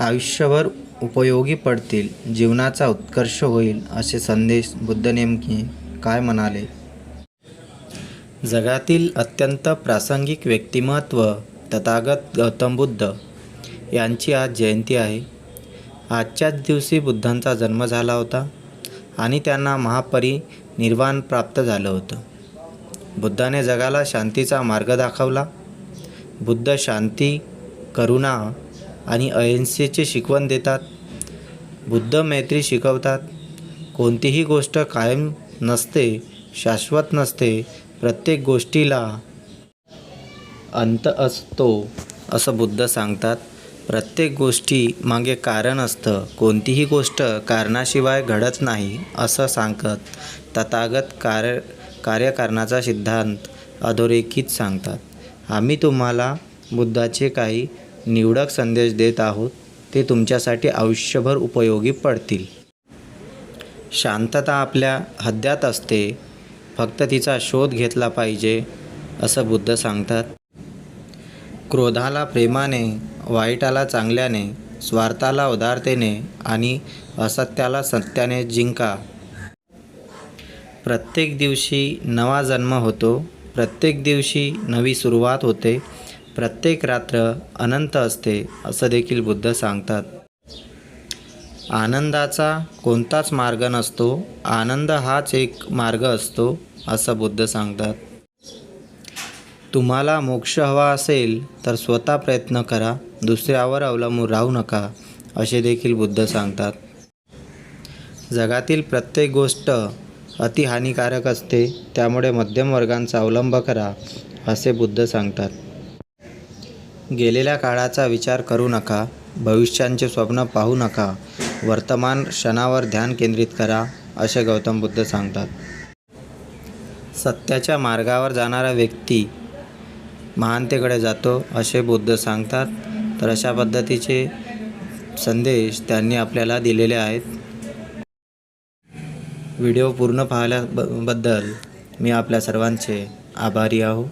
आयुष्यभर उपयोगी पडतील जीवनाचा उत्कर्ष होईल असे संदेश बुद्ध नेमके काय म्हणाले? जगातील अत्यंत प्रासंगिक व्यक्तिमत्व तथागत गौतम बुद्ध यांची आज जयंती आहे. आजच्याच दिवशी बुद्धांचा जन्म झाला होता आणि त्यांना महापरिनिर्वाण प्राप्त झालं होतं. बुद्धाने जगाला शांतीचा मार्ग दाखवला. बुद्ध शांती करुणा आणि अहिंसेची शिकवण देतात. बुद्ध मैत्री शिकवतात. कोणतीही गोष्ट कायम नसते शाश्वत नसते प्रत्येक गोष्टीला अंत असतो असं बुद्ध सांगतात. प्रत्येक गोष्टी मागे कारण असतं. कोणतीही गोष्ट कारणाशिवाय घडत नाही असं सांगत. तथागत कार्य कार्यकारणाचा सिद्धांत अधोरेखित सांगतात. आम्ही तुम्हाला बुद्धाचे काही निवडक संदेश देत आहोत ते तुमच्यासाठी आयुष्यभर उपयोगी पडतील. शांतता आपल्या हद्द्यात असते फक्त तिचा शोध घेतला पाहिजे असं बुद्ध सांगतात. क्रोधाला प्रेमाने वाईटाला चांगल्याने स्वार्थाला उदारतेने आणि असत्याला सत्याने जिंका. प्रत्येक दिवशी नवा जन्म होतो प्रत्येक दिवशी नवी सुरुवात होते प्रत्येक रात्र अनंत असते असं देखील बुद्ध सांगतात. आनंदाचा कोणताच मार्ग नसतो आनंद हाच एक मार्ग असतो असं बुद्ध सांगतात. तुम्हाला मोक्ष हवा असेल तर स्वतः प्रयत्न करा दुसऱ्यावर अवलंबून राहू नका असे देखील बुद्ध सांगतात. जगातील प्रत्येक गोष्ट अति हानिकारक असते त्यामुळे मध्यम वर्गांचा अवलंब करा असे बुद्ध सांगतात. गेलेल्या काळाचा विचार करू नका भविष्यांचे स्वप्न पाहू नका वर्तमान क्षणावर ध्यान केंद्रित करा असे गौतम बुद्ध सांगतात. सत्याच्या मार्गावर जाणारा व्यक्ती महानतेकडे जातो असे बुद्ध सांगतात. तर अशा पद्धतीचे संदेश त्यांनी आपल्याला दिलेले आहेत. व्हिडिओ पूर्ण पाहिल्याबद्दल मी आपल्या सर्वांचे आभारी आहो.